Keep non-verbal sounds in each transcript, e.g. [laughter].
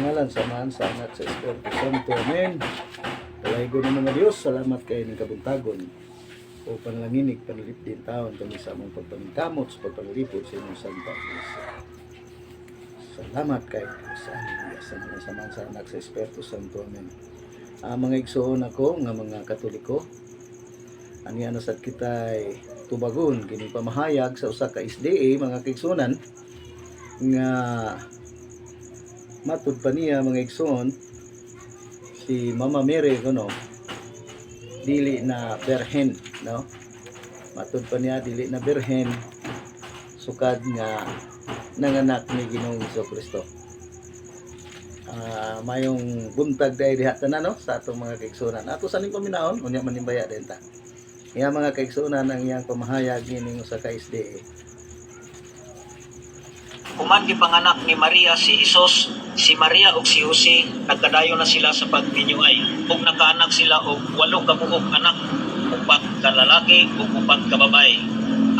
ngalan sa man sa anak sa Espiritu Santo. Amen. Kalaygo na mga Diyos, salamat kayo ng kabuntagon o panlanginig, panalip din taon kami sa among pagpamingkamot sa pagpalipod sa inyong santa. Salamat kayo sa Hallelujah. Sa mga sa anak sa Espiritu Santo. Amen. Ah, mga igsoon ako, nga mga katoliko, ani ano sa kitay tubagon kini pamahayag sa usa ka SDA mga kaigsunan nga matud pa niya mga igsoon si Mama Mary kuno dili na berhen no? Matud pa niya dili na berhen. Sukad nga nanganak ni Ginoong Hesus Kristo Ah, mayong buntag dahil diha tanan no? Sa atong mga kaigsunan ato sa ning paminaon unya manimbaya din ta. Iya mga kaigsunan ang iyang pamahayag ning usa ka SDA Human gipanganak ni Maria si Isos, si Maria ug si Jose nagkadayo na sila sa pagbinyuay ug nakaanak sila og walo ka buok anak, upat ka lalaki ug upat ka babae.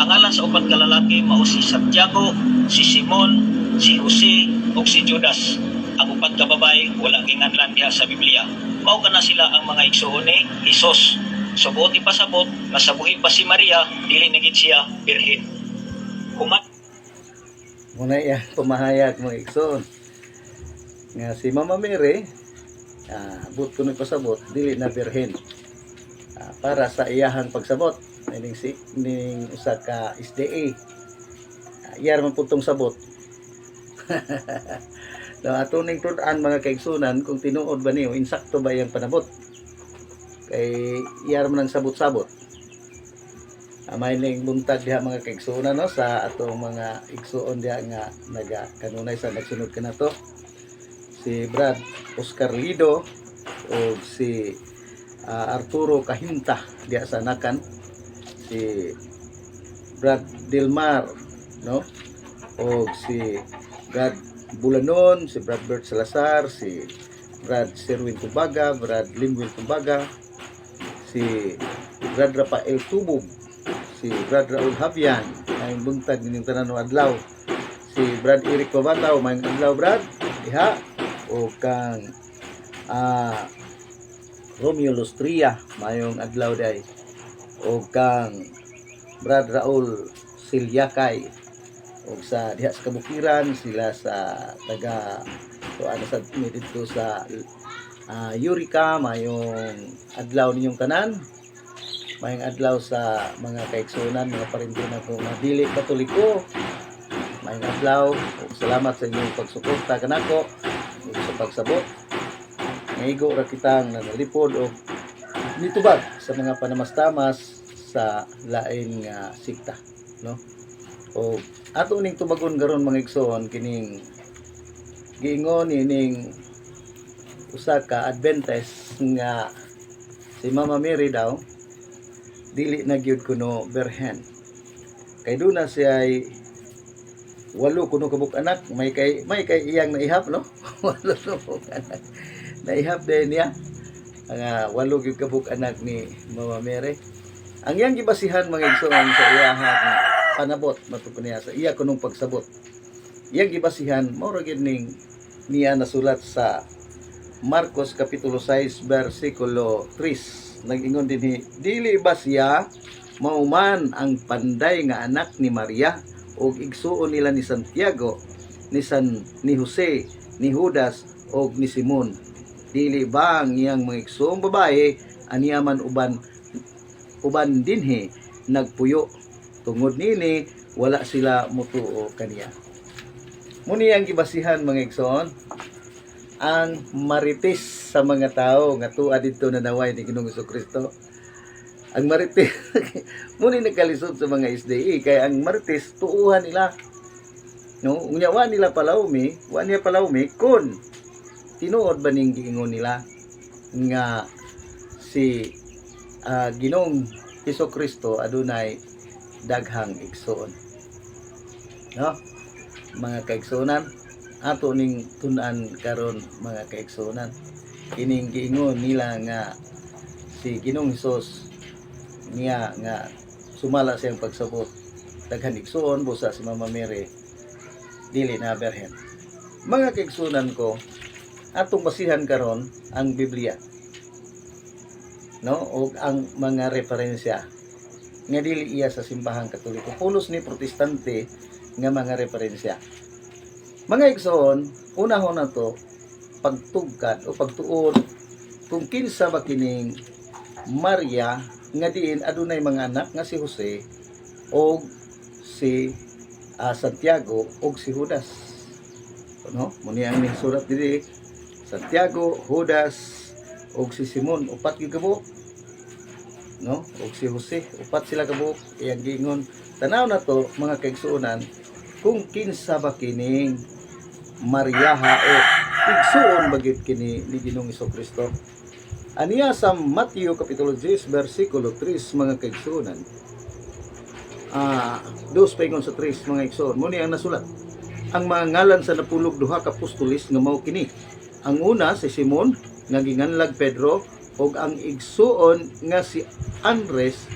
Ang ngalan sa upat ka lalaki mao si Santiago, si Simon, si Jose ug si Judas. Ang upat ka babae wala ginganlan diha sa Biblia. Mao kana sila ang mga igsoon ni Isos. Subot ipasabot, nasabuhi pa si Maria, dili na gid siya birhen. Human muna iya pamahayag mga igsoon nga si Mama Mary ah, but kuno pasabot dili na birhen. Ah, para sa iyahang pagsabot ning si ning usa ka SDA uh, iyar man putong sabot. [laughs] Daw ato ning tudan mga kaigsunan kung tinuod ba niyo insakto ba iyang panabot? Kay iyar man ang sabot-sabot. Ah, may ning buntag diha mga kaigsunan no? Sa atong mga igsuon diha nga naga kanunay sa nagsunod ka na to. Si Brad Oscar Lido o si ah, Arturo Kahinta diha sa Nakan. Si Brad Dilmar no? O si Brad Bulanon si Brad Bert Salazar si Brad Serwin Tumbaga Brad Limwin Tumbaga si Brad Rafael Tubog si Brad Raul Habian may buntag ning tanan adlaw. Si Brad Eric Covataw may adlaw Brad. Diha o kang ah Romeo Lustria mayong adlaw day. O kang Brad Raul Silyakay. O sa diha sa kabukiran sila sa taga so ano sa dito sa ah, Eureka mayong adlaw ninyong tanan mayong adlaw sa mga kaigsunan, mga parintina ko nga dili katoliko. Mayong adlaw, salamat sa inyong pagsuporta kanako ug sa pagsabot. Ngayigo ra kitang nanalipod og nitubag sa mga panamastamas sa lain nga sikta, no? O ato ning tubagon garon mga igsoon kining giingon ining usa ka Adventist nga si Mama Mary daw dili na gyud kuno berhen. Kay do na siya ay walo kuno kabuk anak may kay may kay iyang naihap no? [laughs] Walo kabuk anak naihap din niya. Ang ah, walo gyud kabuk anak ni Mama Mary. Ang iyang gibasihan mga igsoon sa iyahan panabot matupad niya sa iya kunong pagsabot. Iyang gibasihan mao ra gyud ning niya nasulat sa Marcos kapitulo 6 versikulo 3 nag-ingon din hi, dili ba siya mauman ang panday nga anak ni Maria o igsuon nila ni Santiago ni San ni Jose ni Judas o ni Simon? Dili ba ang iyang mga igsoong babae aniyaman uban uban dinhi nagpuyo? Tungod nini wala sila mutuo kaniya. Muni ang gibasihan mga igsoon ang marites sa mga tao nga tuwa dito na naway ni Ginoong Kristo. Ang marites [laughs] muni nagkalisod sa mga SDE kay ang marites tuuhan nila. No, unya wa nila palawmi, wa niya palawmi kun tinuod ba ning giingon nila nga si ah, Ginoong Hesus Kristo adunay daghang igsoon. No? Mga kaigsunan, ato ning tunan karon mga kaigsunan kining giingon nila nga si Ginong Hesus niya nga sumala siyang pagsabot. Daghan igsoon busa si Mama Mary dili na berhen. Mga kaigsunan ko atong basihan karon ang Biblia no? O ang mga referensya nga dili iya sa simbahang katoliko. Pulos ni protestante nga mga referensya. Mga igsoon unahon na to pagtugkad o pagtuon. Kung kinsa ba kining Maria nga diin adunay mga anak nga si Jose o si ah, Santiago o si Judas. No muni ang surat diri. Santiago Judas o si Simon upat gyud kabuk no? O si Jose upat sila kabuk iyang gingon tanaw na to mga kaigsuonan kung kinsa ba kining Mariaha o igsuon bagit kini ni Ginoong Kristo Aniya sa Matthew Kapitulo 10 versikulo 3 mga kaigsuonan. Ah dos paingon sa 3 mga igsoon mo ni ang nasulat. Ang mga ngalan sa napulog duha ka apostolis nga mao kini. Ang una si Simon nga ginganlag Pedro ug ang igsuon nga si Andres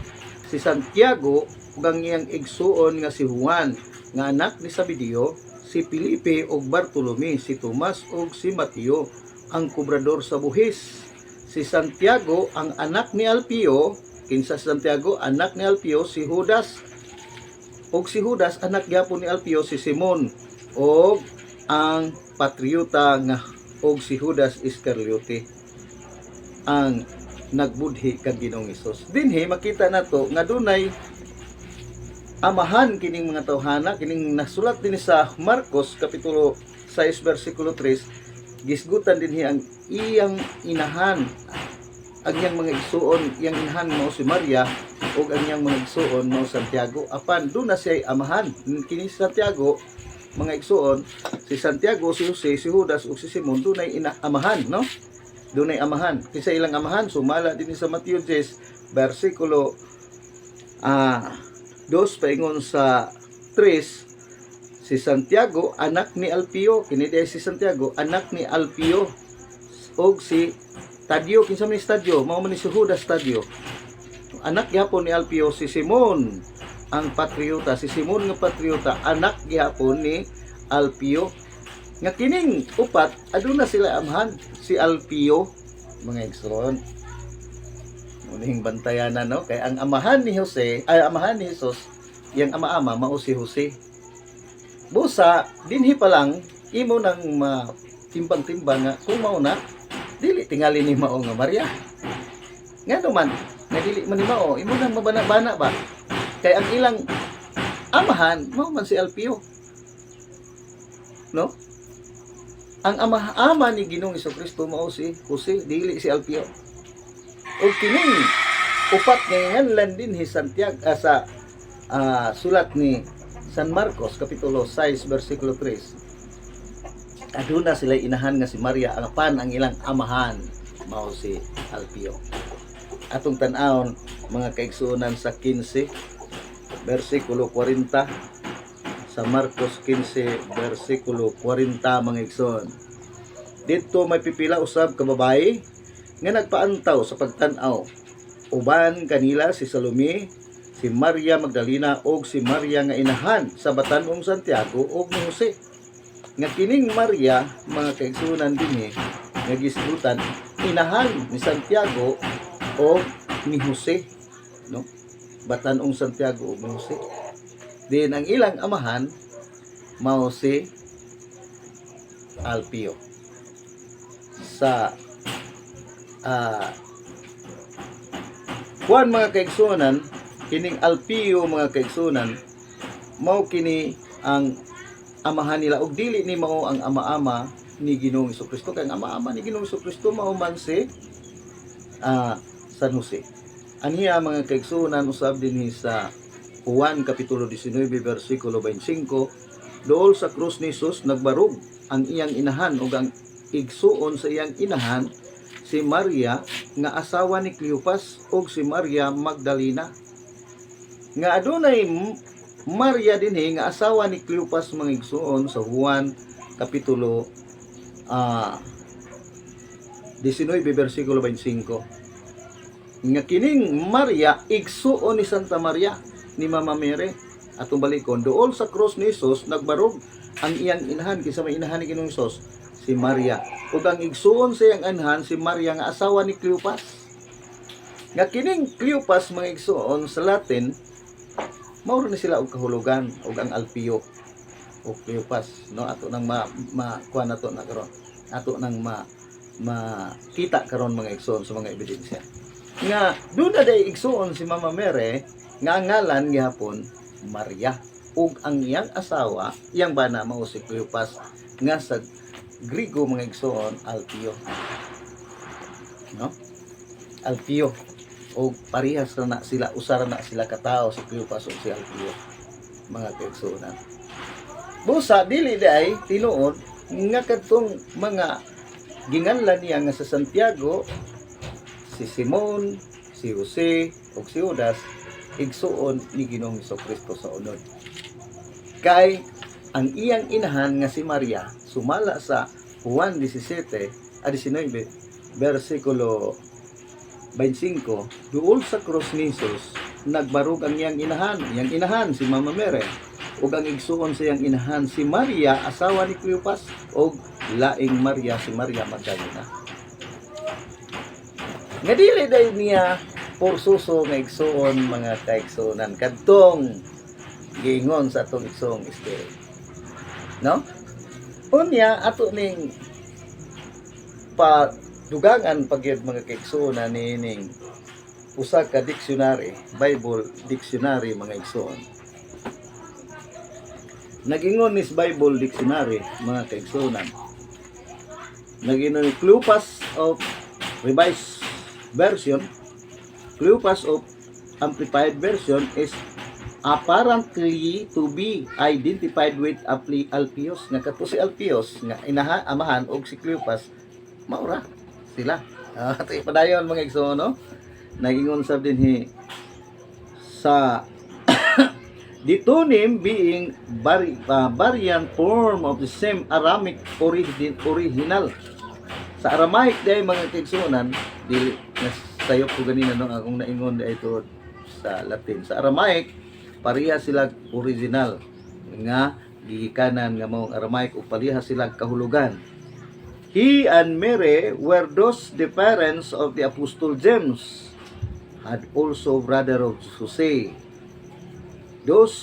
si Santiago ug ang iyang igsuon nga si Juan nga anak ni Sabideo si Felipe ug Bartolome si Tomas ug si Mateo ang kubrador sa buhis. Si Santiago ang anak ni Alpio. Kinsa si Santiago anak ni Alpio si Judas. Ug si Judas anak gyapon ni Alpio si Simon. Ug ang patriota nga og si Judas Iscariote ang nagbudhi kang Ginoong Hesus. Dinhi makita nato nga dunay amahan kining mga tawhana kining nasulat din sa Marcos kapitulo 6 versikulo 3 gisgutan dinhi ang iyang inahan. Ang iyang mga igsuon iyang inahan mao si Maria ug ang iyang mga igsuon mao Santiago. Apan do na siya amahan. Kini Santiago mga igsuon si Santiago si Jose si Judas ug si Simon dunay amahan no? Dunay amahan. Kinsa ilang amahan? Sumala din sa Matthew 10 versikulo ah dos paingon sa 3 si Santiago anak ni Alpio. Kini di si Santiago anak ni Alpio. Og si Tadio kinsa man Tadio mao man ni si Judas Tadio. Anak gyapon ni Alpio si Simon ang patriota. Si Simon nga patriota anak gyapon ni Alpio. Nga kining upat aduna sila amhan si Alpio. Mga igsoon Muning bantayan na no? Kay ang amahan ni Jose ay amahan ni Jesus yang ama-ama mao si Jose. Busa dinhi pa lang imo nang matimbang-timbang nga kung mao na dili tingali ni mao nga Maria. Nga naman nga dili man ni mao imo nang mabana-bana ba? Kay ang ilang amahan mao man si Alpio. No? Ang ama-ama ni Ginoong Kristo mao si Jose dili si Alpio o kining upat ngayon landin ni Santiago ah, sa ah, sulat ni San Marcos kapitulo 6 versikulo 3 aduna sila inahan nga si Maria ang pan ang ilang amahan. Mao si Alpio. Atong tan-awon mga kaigsuonan sa 15 versikulo 40 sa Marcos 15 versikulo 40 mga igsoon dito may pipila usab ka babae nga nagpaantaw sa pagtan-aw. Uban kanila si Salome si Maria Magdalena ug si Maria nga inahan sa batanong Santiago ug ni Jose. Nga kining Maria mga kaigsunan dinhi nga gisgutan inahan ni Santiago o ni Jose no? Batanong Santiago ug ni Jose. Din ang ilang amahan mao si Alpio. Sa ah kuan mga kaigsunan kining Alpio mga kaigsunan mao kini ang amahan nila ug dili ni mao ang ama-ama ni Ginoong Kristo kay ang ama-ama ni Ginoong Kristo mao man si ah, San Jose. Aniya mga kaigsunan usab dinhi sa Juan kapitulo 19 bersikulo 25 dool sa krus ni Jesus nagbarog ang iyang inahan ug ang igsuon sa iyang inahan si Maria nga asawa ni Cleopas ug si Maria Magdalena. Nga adunay Maria dinhi nga asawa ni Cleopas mga igsuon sa Juan kapitulo ah 19 bersikulo 25 nga kining Maria igsuon ni Santa Maria ni Mama Mary atong balikon dool sa cross ni Jesus nagbarog ang iyang inahan kinsa may inahan ni Ginoong Hesus si Maria. Ug ang igsuon sa iyang anhan si Maria nga asawa ni Cleopas. Nga kining Cleopas mga igsuon sa Latin mao ni sila og kahulugan ug ang Alpio o Cleopas no ato nang ma, ma kuha nato na karon ato nang ma makita karon mga igsuon sa mga ebidensya nga doon na day igsuon si Mama Mere nga ang ngalan gihapon Maria ug ang iyang asawa iyang bana mao si Cleopas nga sa Grigo mga igsuon Alpio. No? Alpio. O parehas na, na sila usara na sila katao si Cleopas ug si Alpio mga kaigsuonan busa dili day tinuod nga kadtong mga ginganlan niya nga sa Santiago si Simon, si Jose, ug si Judas igsuon ni Ginoong Kristo sa unod. Kay ang iyang inahan nga si Maria sumala sa Juan 17 a 19 versikulo 25 duol sa cross ni Jesus nagbarug ang iyang inahan, iyang inahan si Mama Mary ug ang igsuon sa iyang inahan si Maria asawa ni Cleopas ug laing Maria si Maria Magdalena. Nga dili day niya porsuso nga igsuon mga kaigsuonan kadtong giingon sa atong igsuong spirit no? Unya ato ning pa dugangan pagyud mga kaigsuonan nining usa ka dictionary Bible dictionary mga igsuon Nagingon nis Bible dictionary mga kaigsuonan Nagingon ni Cleopas of Revised version, Cleopas of Amplified version is apparently to be identified with Alpios nga kato si Alpios nga inaha amahan og si Cleopas maura sila. Uh, [laughs] ito padayon mga igsoon no? Nagingon sab din hi sa [coughs] ditonym being vari, uh, variant form of the same Aramic origin, original. Sa Aramaic day mga kaigsuonan dili nasayop ko ganina no? Akong naingon day ito sa Latin. Sa Aramaic pareha sila original. Nga gigikanan nga mao Aramaic ug pareha sila kahulugan. He and Mary were those the parents of the Apostle James had also brother of Jose. Those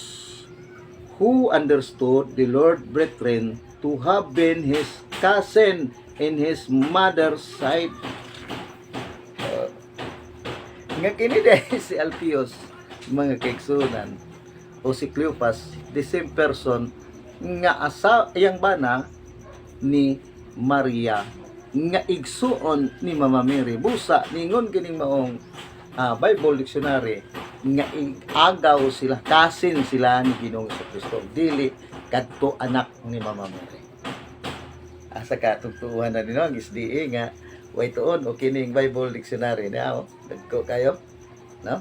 who understood the Lord brethren to have been his cousin in his mother's side. Uh, nga kini [laughs] si Alpios, mga kaigsunan, o si Cleopas, the same person nga asa yang bana ni Maria nga igsuon ni Mama Mary. Busa ningon kining maong ah, Bible dictionary nga agaw sila kasin sila ni Ginoong Kristo. Dili kadto anak ni Mama Mary. Asa ka tugtuuhan na din ang SDA nga way tuon o kining Bible dictionary na oh, dagko kayo. No?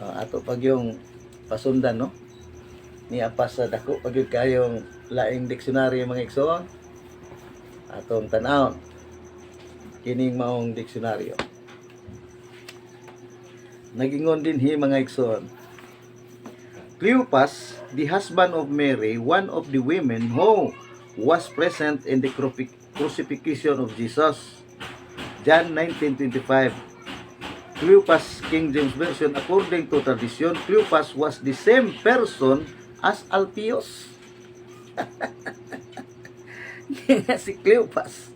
Oh, ato pag yung pasundan no? Ni apas sa dako pag yung kayong laing dictionary mga igsoon atong tan-aw kining maong dictionary nagingon din hi mga igsoon Cleopas, the husband of Mary, one of the women who was present in the cruci- crucifixion of Jesus. John 19:25. Cleopas King James Version according to tradition Cleopas was the same person as Alpios. [laughs] si Cleopas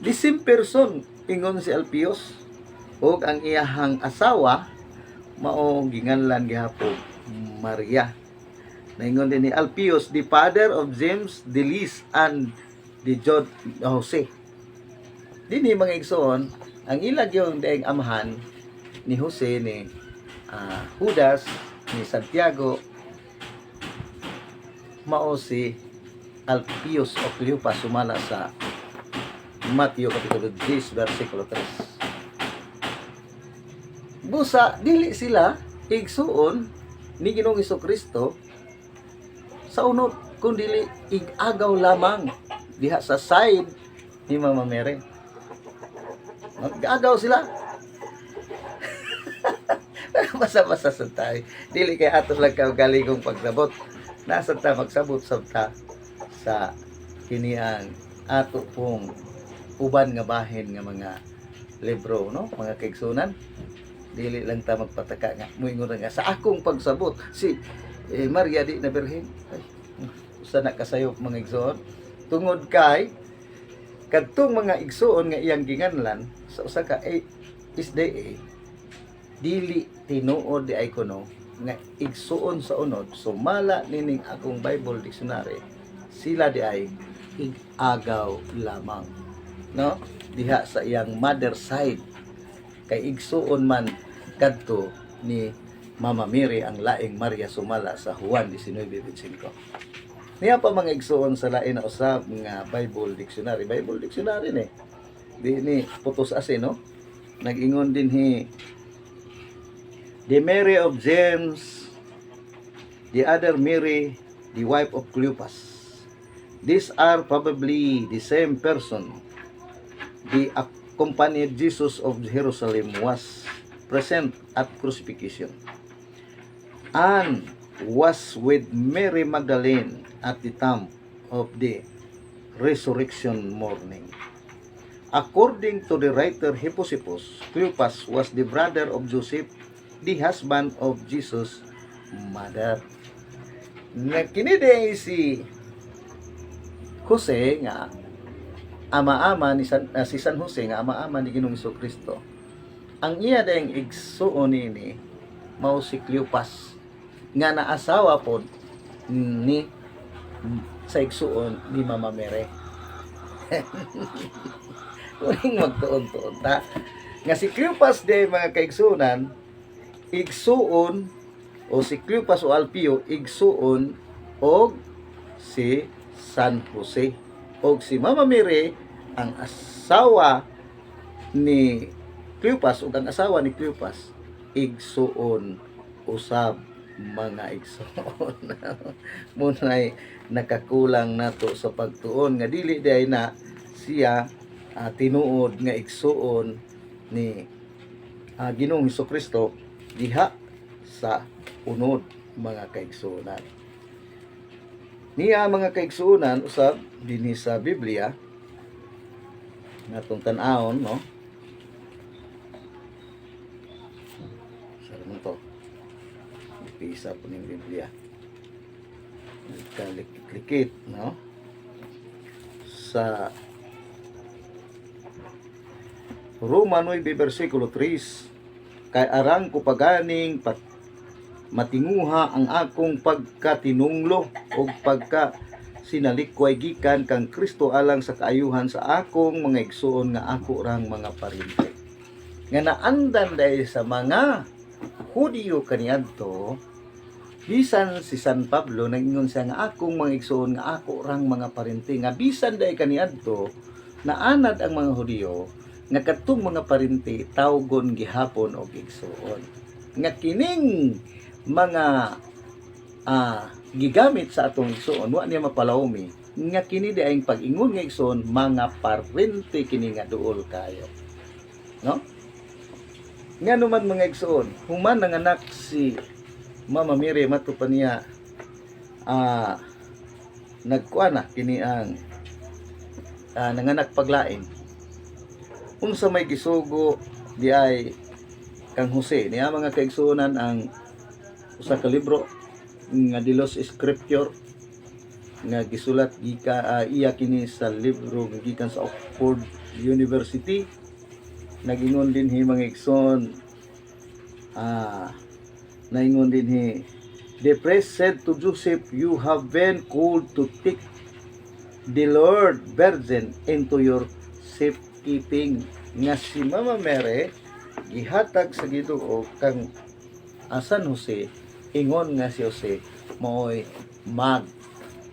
the same person ingon si Alpios ug ang iyahang asawa mao ginganlan gihapon Maria Naingon din ni Alpios, the father of James, the Lis, and the Jod Jose. Dini mga igsoon, ang ilag yung daing amahan ni Jose, ni ah, Judas, ni Santiago, mao si Alpios o Cleopas sumala sa Matthew Kapitulo 10, versikulo 3. Busa, dili sila igsuon ni Ginoong Kristo sa unod kundi igagaw lamang diha sa side ni Mama Mary. Mag-agaw sila. Basa-basa sa tayo. Dili kay ato lang ka galigong pagsabot. Nasa ta magsabot sa ta sa kiniang ato pong uban nga bahin nga mga libro no mga kaigsunan dili lang ta magpataka nga moingon nga sa akong pagsabot si eh, Maria di na birhen ay usa na kasayop mga igsoon tungod kay kadtong mga igsoon nga iyang ginganlan sa usa ka eh, isde dili tinuod di ay kuno nga igsuon sa unod sumala nining akong Bible dictionary sila di ay igagaw lamang. No? Diha sa iyang mother side. Kay igsuon man kadto ni Mama Mary ang laing Maria sumala sa Juan 19:25 niya pa mga igsuon sa lain na usab nga Bible dictionary. Bible dictionary ni. Di ni putos ase no? Nag-ingon din hi the Mary of James the other Mary the wife of Cleopas these are probably the same person the accompanied Jesus of Jerusalem was present at crucifixion and was with Mary Magdalene at the time of the resurrection morning. According to the writer Hipposyppus, Cleopas was the brother of Joseph, the husband of Jesus' mother. Nga kini day si Jose nga ama-ama ni San, ah, si San Jose nga ama-ama ni Ginoong Kristo. Ang iya dayang igsuon ini mao si Cleopas nga naasawa pod ni sa igsuon ni Mama Mere. [laughs] Uling magtuon-tuon ta. Nga si Cleopas de mga kaigsunan igsuon o si Cleopas o Alpio igsuon og si San Jose. Og si Mama Mary ang asawa ni Cleopas ug ang asawa ni Cleopas igsuon. Usab mga igsuon. [laughs] Munay nakakulang nato sa pagtuon nga dili day na siya ah, tinuod nga igsuon ni uh, Ginoong Kristo diha sa unod mga kaigsuonan niya mga kaigsuonan usab dinhi sa Biblia nga tong tan-awon no Saan mo to? Pisa po ng Biblia. Nagkalikit-likit, no? Sa Roma 9, versikulo 3, kay arang ko paganing pat matinguha ang akong pagkatinunglo o pagka sinalikway gikan kang Kristo alang sa kaayuhan sa akong mga igsuon nga ako rang mga parinte. Nga naandan dahil sa mga Hudiyo kaniadto bisan si San Pablo nagingon siya nga akong mga igsuon nga ako rang mga parinti nga bisan dahil kaniadto naanad ang mga Hudiyo nga katong mga parinti tawgon gihapon og igsuon nga kining mga ah gigamit sa atong igsuon wa niya mapalawmi. Nga kini di ang pag-ingon nga igsuon mga parinti kini nga duol kayo. No? Nga naman mga igsuon human nanganak si Mama Mary mato pa niya ah nagkuan na kini ang ah, nanganak paglain unsa may gisugo di ay kang Jose. Niya mga kaigsuonan ang usa ka libro nga Dilos Scripture nga gisulat gika ah, iya kini sa libro nga gikan sa Oxford University. Nagingon din hi mga igsoon ah naingon din hi the priest said to Joseph you have been called to take the Lord Virgin into your safekeeping nga si Mama Mary gihatag sa Ginoo kang asan Jose? Ingon nga si Jose mooy mag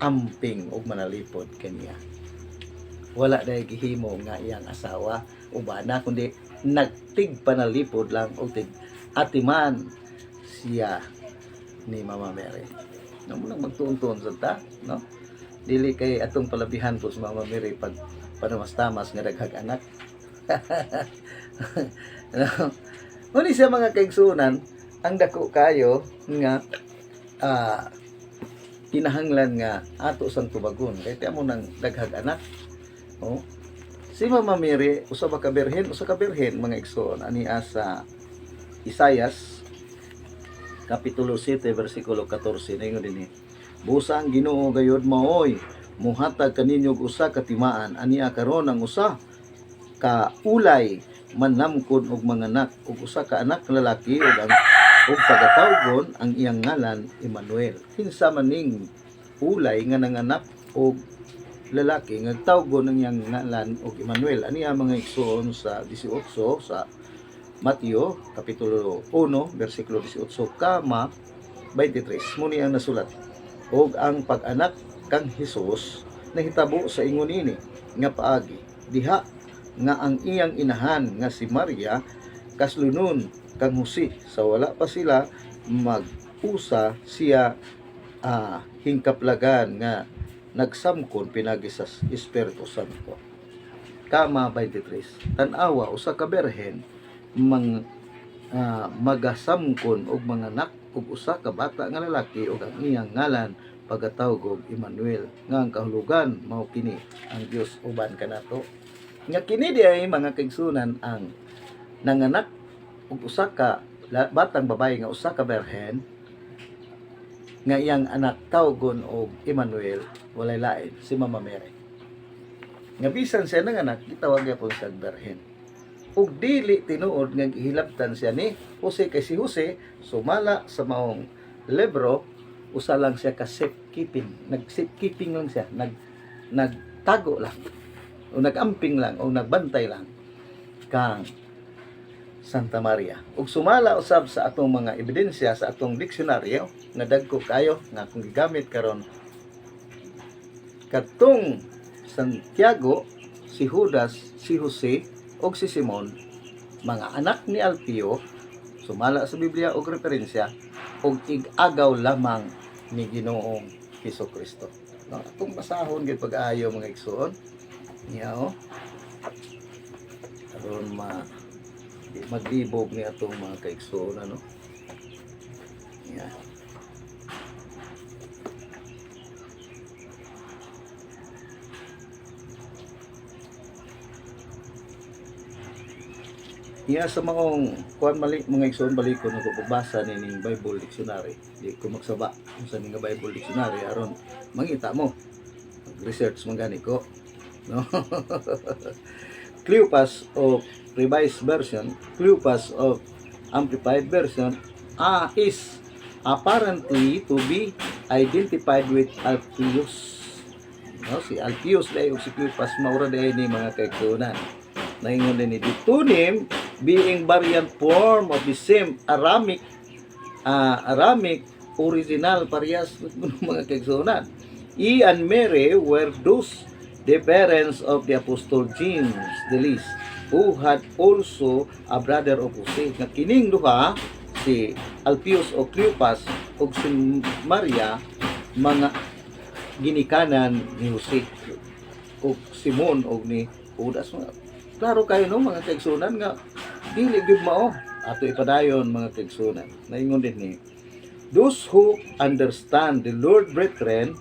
amping og manalipod kaniya. Wala dahil gihimo nga iyang asawa ubana kundi nagtig panalipod lang og tig atiman siya ni Mama Mary. No mo lang magtuon-tuon sa ta no? Dili kay atong palabihan po sa Mama Mary pag panamas-tamas nga daghag anak [laughs] no? Ngunit sa mga kaigsunan, ang dako kayo nga ah kinahanglan nga ato sang tubagon kay tiamo nang daghag anak Oh. Si Mama Mary, usa ba ka birhen, usa ka birhen mga igsoon ani sa Isayas kapitulo 7 bersikulo 14 ningon dinhi. Busa ang Ginoo gayud maoy muhatag kaninyo og usa ka timaan aniya karon ang usa ka ulay manamkod og mga anak ug usa ka anak lalaki ug ang ug pagatawgon ang iyang ngalan Emmanuel. Kinsa man ning ulay nga nanganak og lalaki nga tawgon ang iyang ngalan og Emmanuel. Ani ang mga igsoon sa 18 sa Mateo kapitulo 1 bersikulo 18 kama 23. Muni ang nasulat. Og ang pag-anak kang Hesus nahitabo sa ingon ini nga paagi diha nga ang iyang inahan nga si Maria kaslunon kang Jose sa wala pa sila mag-usa siya ah, hingkaplagan nga nagsamkon pinagi sa Espiritu Santo. Kama 23. Tanawa usa ka berhen mang ah, magasamkon og mga anak ug usa ka bata nga lalaki ug ang iyang ngalan pagatawag og Emmanuel. Nga ang kahulugan mao kini ang Dios uban kanato nga kini di ay mga kaigsunan ang nanganak ug usa ka batang babae nga usa ka berhen nga iyang anak tawgon og Emmanuel walay lain si Mama Mary. Nga bisan siya nanganak gitawag gyapon sa berhen. Ug dili tinuod nga gihilabtan siya ni Jose kay si Jose sumala sa maong libro usa lang siya ka safekeeping nag safekeeping lang siya nag nagtago lang o nagamping lang o nagbantay lang kang Santa Maria. Ug sumala usab sa atong mga ebidensya sa atong diksyonaryo nga dagko kayo nga kung gigamit karon. Katong Santiago si Judas si Jose ug si Simon mga anak ni Alpio sumala sa Biblia og referensya og ig-agaw lamang ni Ginoong Hesus Kristo. No, atong basahon gid pag-ayo mga igsoon. Niya oh. Karon ma maglibog ni atong mga kaigsoon ano. Niya. Iya sa maong kuan mali mga igsoon balik ko nagbabasa ni ning Bible Dictionary. Di ko magsaba sa ning Bible Dictionary aron mangita mo. Research man gani ko. No? [laughs] Cleopas of Revised Version, Cleopas of Amplified Version ah, is apparently to be identified with Alpheus. No, si Alpheus dahil o si Cleopas maura dahil ni mga kaigsunan. Naingon din ni Ditunim being variant form of the same Aramic ah, Aramic original parehas [laughs] mga kaigsunan. E and Mary were those the parents of the Apostle James the least who had also a brother of Jose. Nga kining duha si Alpius o Cleopas ug si Maria mga ginikanan ni Jose ug Simon ug ni Judas klaro kayo no mga kaigsunan nga dili gyud mao ato ipadayon mga kaigsunan naingon din ni those who understand the Lord brethren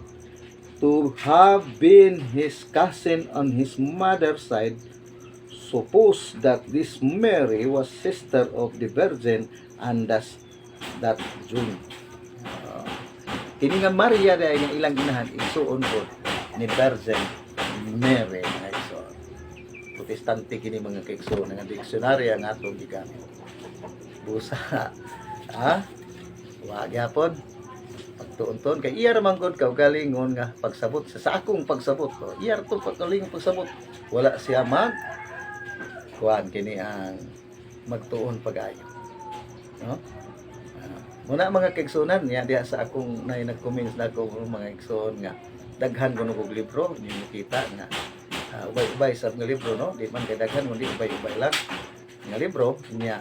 to have been his cousin on his mother's side suppose that this Mary was sister of the Virgin and thus that June. Uh, nga Maria dahil nga ilang inahan isuon ko ni Virgin Mary. Protestante kini mga kaigsoon nga diksyonaryo nga atong gigamit. Busa. Ha? [laughs] Wa gyapon pagtuon-tuon. Kay iya raman gud ka galingon nga pagsabot. Sa, akong pagsabot. Ko iya to pagkalingon pagsabot. Wala siya mag kuan kini ang magtuon pag-ayo. No? Ah, muna mga kaigsunan ya diha sa akong nay nag-comment na ako mga igsoon nga daghan ko og libro ni makita nga ah, ubay-ubay sa nga libro no di man kay daghan kundi ubay-ubay lang nga libro niya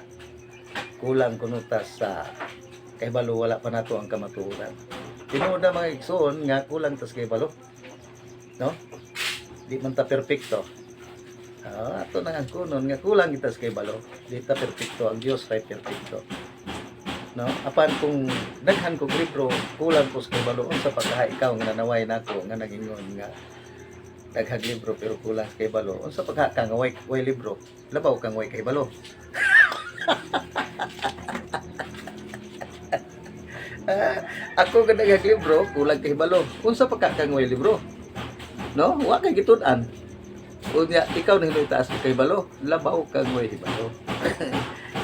kulang kuno ta sa kay balo wala pa nato ang kamatuoran. Tinuod mga igsoon nga kulang tas kay balo. No? Di man ta perpekto. Ah, ato na nga kunon nga kulang kita sa kay balo. Di ta perpekto ang Dios ay perpekto. No? Apan kung daghan kong libro, kulang ko sa kay balo unsa pa ikaw nga nanaway nako nga nagingon nga daghang libro pero kulang sa kahibalo unsa pagka kang way, way libro. Labaw kang way kahibalo Ah, [laughs] ako ka daghang libro kulang kahibalo unsa pagka kang way libro? No? Wa kay gitud-an unya ikaw na hindi taas ka kahibalo labaw kang way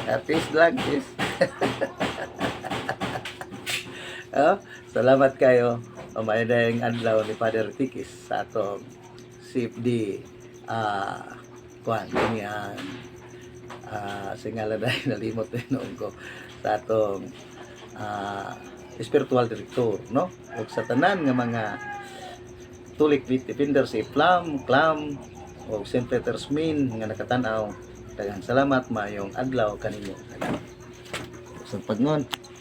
Ah, [laughs] peace lang peace [laughs] oh, salamat kayo. Umay dayang adlaw ni Father Tikis sa atong CFD ah kuan kaniang ah singala dahil [laughs] nalimot din noon ko sa atong ah spiritual director no? Ug sa tanan nga mga tulik defender si Flam, Clam o St. Peter's Min nga nakatanaw. Daghang salamat mayong adlaw kaninyo sa pagnon